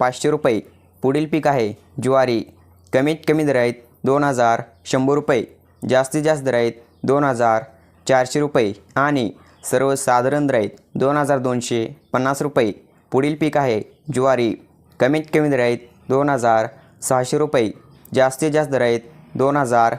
पाचशे रुपये. पुढील पीक आहे ज्वारी. कमीत कमी दर आहेत दोन हजार शंभर रुपये. जास्तीत जास्त दर आहेत दोन हजार चारशे रुपये. आणि सर्वसाधारण दर आहेत दोन हजार दोनशे पन्नास रुपये. पुढील पीक आहे ज्वारी. कमीत कमी दर आहेत दोन हजार सहाशे रुपये. जास्तीत जास्त दर आहेत दोन हजार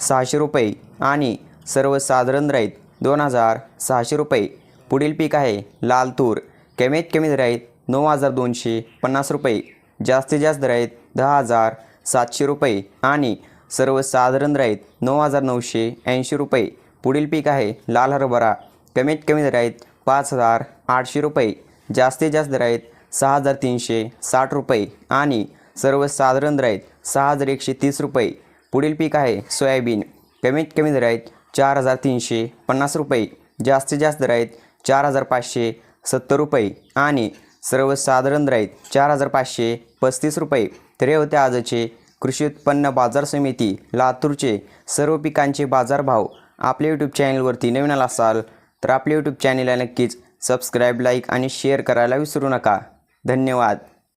सहाशे रुपये. आणि सर्वसाधारण दर आहेत दोन हजार सहाशे रुपये. पुढील पीक आहे लाल तूर. कमीत कमी दर आहेत नऊ हजार दोनशे पन्नास रुपये. जास्तीत जास्त दर आहेत दहा हजार सातशे रुपये आणि सर्वसाधारण दर आहेत नऊ हजार नऊशे ऐंशी रुपये. पुढील पीक आहे लाल हरभरा. कमीत कमी दर आहेत पाच हजार आठशे रुपये. जास्तीत जास्त दर आहेत सहा हजार तीनशे साठ रुपये आणि सर्वसाधारण दर आहेत सहा हजार एकशे तीस रुपये. पुढील पीक आहे सोयाबीन. कमीत कमी दर आहेत चार हजार तीनशे पन्नास रुपये. जास्तीत जास्त दर आहेत चार हजार पाचशे सत्तर रुपये आणि सर्वसाधारण राहीत चार हजार पाचशे पस्तीस रुपये. तर हे होते आजचे कृषी उत्पन्न बाजार समिती लातूरचे सर्व पिकांचे बाजारभाव. आपल्या यूट्यूब चॅनलवरती नवीन आला असाल तर आपल्या यूट्यूब चॅनलला नक्कीच सबस्क्राईब लाईक आणि शेअर करायला विसरू नका. धन्यवाद.